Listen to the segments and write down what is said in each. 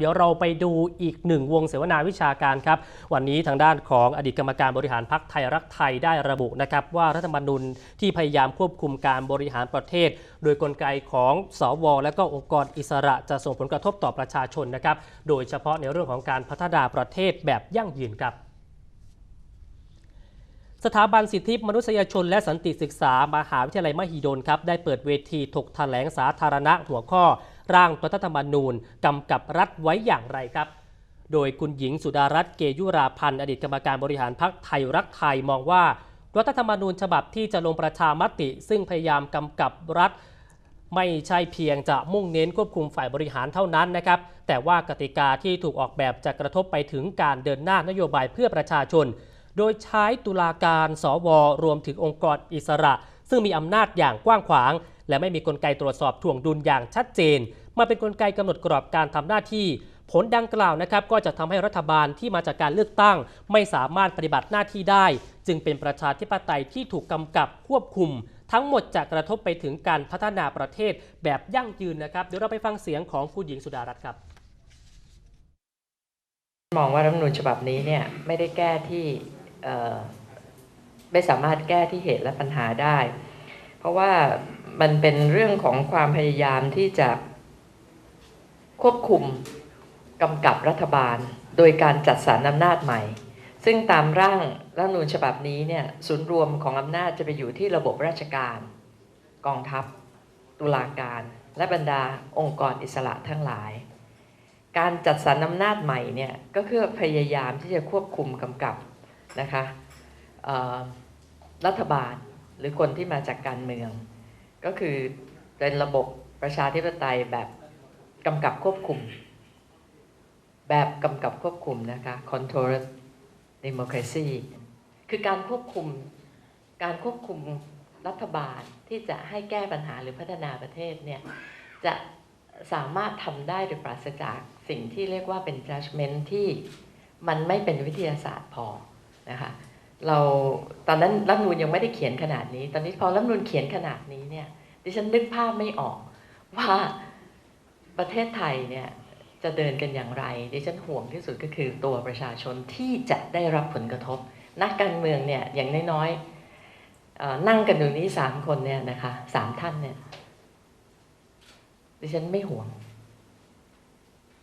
เดี๋ยวเราไปดูอีกหนึ่งวงเสวนาวิชาการครับ วันนี้ทางด้านของอดีตกรรมการบริหารพรรคไทยรักไทยได้ระบุนะครับว่ารัฐธรรมนูญที่พยายามควบคุมการบริหารประเทศ โดยกลไกของสวและก็องค์กรอิสระจะส่งผลกระทบต่อประชาชนนะครับ โดยเฉพาะในเรื่องของการพัฒนาประเทศแบบยั่งยืนครับสถาบันสิทธิมนุษยชนและสันติศึกษามหาวิทยาลัยมหิดลครับได้เปิดเวทีถกแถลงสาธารณะหัวข้อ ร่างรัฐธรรมนูญกำกับรัฐไว้อย่างไรครับ โดยคุณหญิงสุดารัตน์เกยุราพันธ์อดีตกรรมการบริหารพรรคไทยรักไทยมองว่า รัฐธรรมนูญฉบับที่จะลงประชามติ ซึ่งพยายามกำกับรัฐไม่ใช่เพียงจะมุ่งเน้นควบคุมฝ่ายบริหารเท่านั้นนะครับ แต่ว่ากติกาที่ถูกออกแบบจะกระทบไปถึงการเดินหน้านโยบายเพื่อประชาชน โดยใช้ตุลาการ สว รวมถึงองค์กรอิสระ ซึ่งมีอำนาจอย่างกว้างขวาง และไม่มีกลไกตรวจสอบถ่วงดุลอย่างชัดเจน มาเป็นกลไกกำหนดกรอบการทำหน้าที่ ผลดังกล่าวนะครับก็จะทำให้รัฐบาลที่มาจากการเลือกตั้ง ไม่สามารถปฏิบัติหน้าที่ได้ จึงเป็นประชาธิปไตยที่ถูกกำกับควบคุม ทั้งหมดจะกระทบไปถึงการพัฒนาประเทศแบบยั่งยืนนะครับเดี๋ยวเราไปฟังเสียงของคุณหญิงสุดารัตน์ครับมองว่ารัฐมนูญฉบับนี้เนี่ยไม่ได้แก้ที่ไม่สามารถแก้ที่เหตุและปัญหาได้ ราะว่ามันเป็นเรื่องของความพยายามที่จะควบคุมกำกับรัฐบาล โดยการจัดสรรอำนาจใหม่ ซึ่งตามร่างรัฐนูญฉบับนี้เนี่ยศูนย์รวมของอำนาจจะไปอยู่ที่ระบบราชการ กองทัพ ตุลาการ และบรรดาองค์กรอิสระทั้งหลาย การจัดสรรอำนาจใหม่เนี่ยก็คือพยายามที่จะควบคุมกำกับนะคะรัฐบาล หรือคนที่มาจากการเมือง ก็คือเป็นระบบประชาธิปไตยแบบกำกับควบคุม แบบกำกับควบคุมนะคะ control democracy คือการควบคุมการควบคุมรัฐบาลที่จะให้แก้ปัญหาหรือพัฒนาประเทศเนี่ยจะสามารถทำได้โดยปราศจากสิ่งที่เรียกว่าเป็น judgment ที่มันไม่เป็นวิทยาศาสตร์พอนะคะ เราตอนนั้นรัฐมนูญยังไม่ได้เขียนขนาดนี้ ตอนนี้พอรัฐมนูญเขียนขนาดนี้เนี่ยดิฉันนึกภาพไม่ออกว่าประเทศไทยเนี่ยจะเดินกันอย่างไรดิฉันห่วงที่สุดก็คือตัวประชาชนที่จะได้รับผลกระทบ นักการเมืองเนี่ยอย่างน้อยๆนั่งกันอยู่นี้สามคนเนี่ยนะคะสามท่านเนี่ยดิฉันไม่ห่วง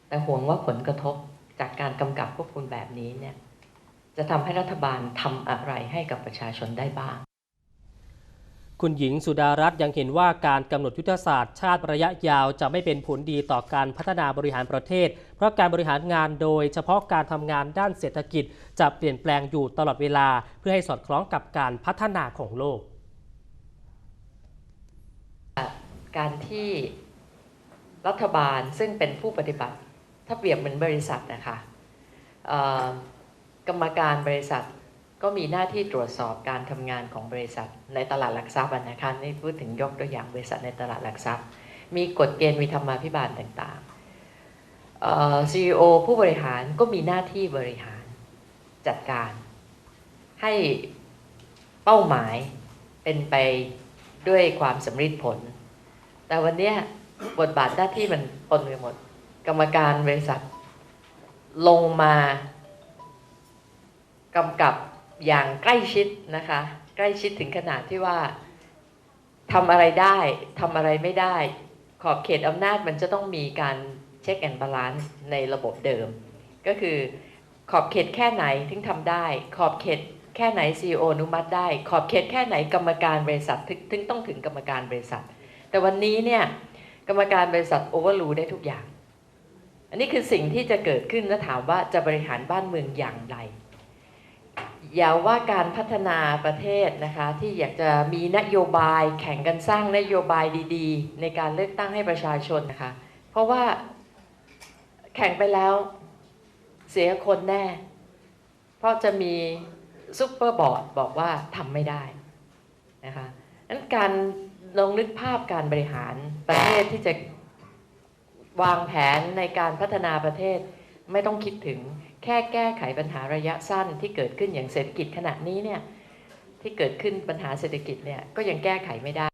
แต่ห่วงว่าผลกระทบจากการกำกับควบคุมแบบนี้เนี่ย จะทำให้รัฐบาลทำอะไรให้กับประชาชนได้บ้าง คุณหญิงสุดารัตน์ยังเห็นว่าการกำหนดยุทธศาสตร์ชาติระยะยาวจะไม่เป็นผลดีต่อการพัฒนาบริหารประเทศ เพราะการบริหารงานโดยเฉพาะการทำงานด้านเศรษฐกิจ จะเปลี่ยนแปลงอยู่ตลอดเวลา เพื่อให้สอดคล้องกับการพัฒนาของโลก การที่รัฐบาลซึ่งเป็นผู้ปฏิบัติ ถ้าเปรียบเหมือนบริษัทนะคะเอ่อ กรรมการบริษัทก็มีหน้าที่ตรวจสอบการทำงานของบริษัทในตลาดหลักทรัพย์นะคะนี่พูดถึงยกตัวอย่างบริษัทในตลาดหลักทรัพย์ มีกฎเกณฑ์มีธรรมาภิบาลต่างๆเอ่อ CEO ผู้บริหารก็มีหน้าที่บริหารจัดการ ให้เป้าหมายเป็นไปด้วยความสำเร็จผล แต่วันนี้บทบาทหน้าที่มันปนไปหมด กรรมการบริษัทลงมา กำกับอย่างใกล้ชิดนะคะ ใกล้ชิดถึงขนาดที่ว่าทำอะไรได้ทำอะไรไม่ได้ ขอบเขตอำนาจมันจะต้องมีการเช็คแอนด์บาลานซ์ในระบบเดิม ก็คือขอบเขตแค่ไหนถึงทำได้ ขอบเขตแค่ไหน CEO อนุมัติได้ ขอบเขตแค่ไหนกรรมการบริษัทถึงถึงต้องถึงกรรมการบริษัท แต่วันนี้เนี่ยกรรมการบริษัทโอเวอร์รูได้ทุกอย่าง อันนี้คือสิ่งที่จะเกิดขึ้นและถามว่าจะบริหารบ้านเมืองอย่างไร อย่าว่าการพัฒนาประเทศนะคะที่อยากจะมีนโยบายแข่งกันสร้างนโยบายดีๆ ในการเลือกตั้งให้ประชาชนนะคะ เพราะว่าแข่งไปแล้วเสียคนแน่ เพราะจะมีซุปเปอร์บอร์ดบอกว่าทำไม่ได้นะคะนั้นการลองนึกภาพการบริหารประเทศที่จะวางแผนในการพัฒนาประเทศไม่ต้องคิดถึง แค่แก้ไขปัญหาระยะสั้นที่เกิดขึ้นอย่างเศรษฐกิจขณะนี้เนี่ยที่เกิดขึ้นปัญหาเศรษฐกิจเนี่ยก็ยังแก้ไขไม่ได้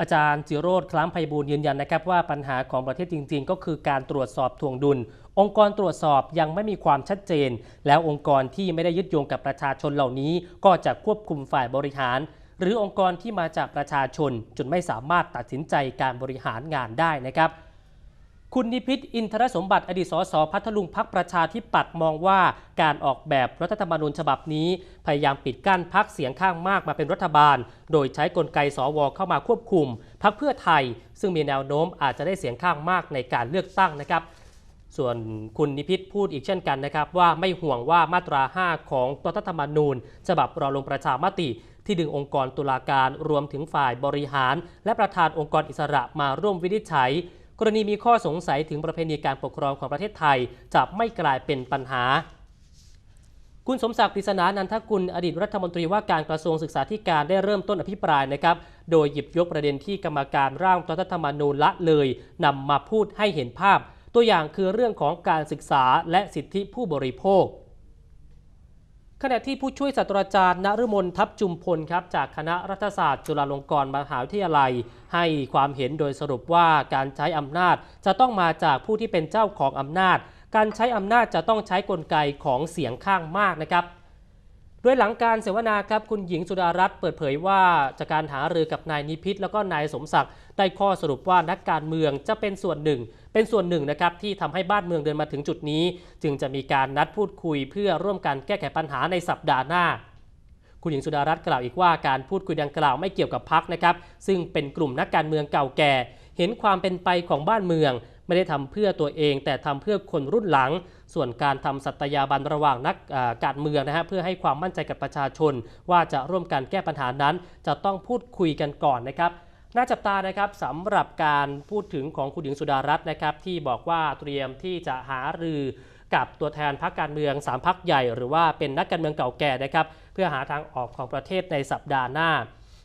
อาจารย์จิโรธคล้ามไพบูลย์ยืนยันนะครับว่าปัญหาของประเทศจริง ๆ ก็คือการตรวจสอบทวงดุล องค์กรตรวจสอบยังไม่มีความชัดเจน แล้วองค์กรที่ไม่ได้ยึดโยงกับประชาชนเหล่านี้ ก็จะควบคุมฝ่ายบริหาร หรือองค์กรที่มาจากประชาชนจนไม่สามารถตัดสินใจการบริหารงานได้นะครับ คุณนิพิษอินทรสมบัติอดีตสสพัทลุงพักประชาธิปัตย์มองว่าการออกแบบรัฐธรรมนูญฉบับนี้ พยายามปิดกั้นพักเสียงข้างมากมาเป็นรัฐบาล โดยใช้กลไกสวเข้ามาควบคุมพักเพื่อไทย ซึ่งมีแนวโน้มอาจจะได้เสียงข้างมากในการเลือกตั้งนะครับ ส่วนคุณนิพิษพูดอีกเช่นกันนะครับ ว่าไม่ห่วงว่ามาตรา 5 ของรัฐธรรมนูญ ฉบับรอลงประชามติที่ดึงองค์กรตุลาการรวมถึงฝ่ายบริหาร และประธานองค์กรอิสระมาร่วมวินิจฉัย กรณีมีข้อสงสัยถึงประเพณีการปกครองของประเทศไทย จะไม่กลายเป็นปัญหา คุณสมศักดิ์ปริศนานันทกุลอดีตรัฐมนตรีว่าการกระทรวงศึกษาธิการได้เริ่มต้นอภิปรายนะครับ โดยหยิบยกประเด็นที่กรรมการร่างรัฐธรรมนูญละเลยนำมาพูดให้เห็นภาพ ตัวอย่างคือเรื่องของการศึกษาและสิทธิผู้บริโภค ขณะที่ผู้ช่วยศาสตราจารย์นฤมลทัพจุมพลครับจากคณะรัฐศาสตร์จุฬาลงกรณ์มหาวิทยาลัย ให้ความเห็นโดยสรุปว่าการใช้อำนาจจะต้องมาจากผู้ที่เป็นเจ้าของอำนาจ การใช้อำนาจจะต้องใช้กลไกของเสียงข้างมากนะครับ ดยหลังการเสวนาครับคุณหญิงสุดารัตน์เปิดเผยว่าจากการหารือกับนายนิพิษแล้วก็นายสมศักดิ์ได้ข้อสรุปว่านักการเมืองจะเป็นส่วนหนึ่ง เป็นส่วนหนึ่งนะครับที่ทำให้บ้านเมืองเดินมาถึงจุดนี้ จึงจะมีการนัดพูดคุยเพื่อร่วมกันแก้ไขปัญหาในสัปดาห์หน้าคุณหญิงสุดารัตน์กล่าวอีกว่าการพูดคุยดังกล่าวไม่เกี่ยวกับพักนะครับ ซึ่งเป็นกลุ่มนักการเมืองเก่าแก่ เห็นความเป็นไปของบ้านเมือง ไม่ได้ทำเพื่อตัวเอง แต่ทำเพื่อคนรุ่นหลัง ส่วนการทำสัตยาบันระหว่างนักการเมืองนะฮะเพื่อให้ความมั่นใจกับประชาชน ว่าจะร่วมกันแก้ปัญหานั้น จะต้องพูดคุยกันก่อนนะครับน่าจับตานะครับสำหรับการพูดถึงของคุณหญิงสุดารัตน์นะครับ ที่บอกว่าเตรียมที่จะหารือกับตัวแทนพรรคการเมืองสามพรรคใหญ่ หรือว่าเป็นนักการเมืองเก่าแก่นะครับ เพื่อหาทางออกของประเทศในสัปดาห์หน้า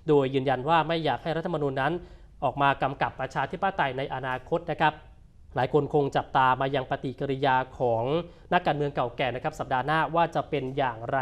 โดยยืนยันว่าไม่อยากให้รัฐธรรมนูญนั้น ออกมากำกับประชาธิปไตยในอนาคตนะครับ หลายคนคงจับตามายังปฏิกิริยาของนักการเมืองเก่าแก่นะครับสัปดาห์หน้าว่าจะเป็นอย่างไร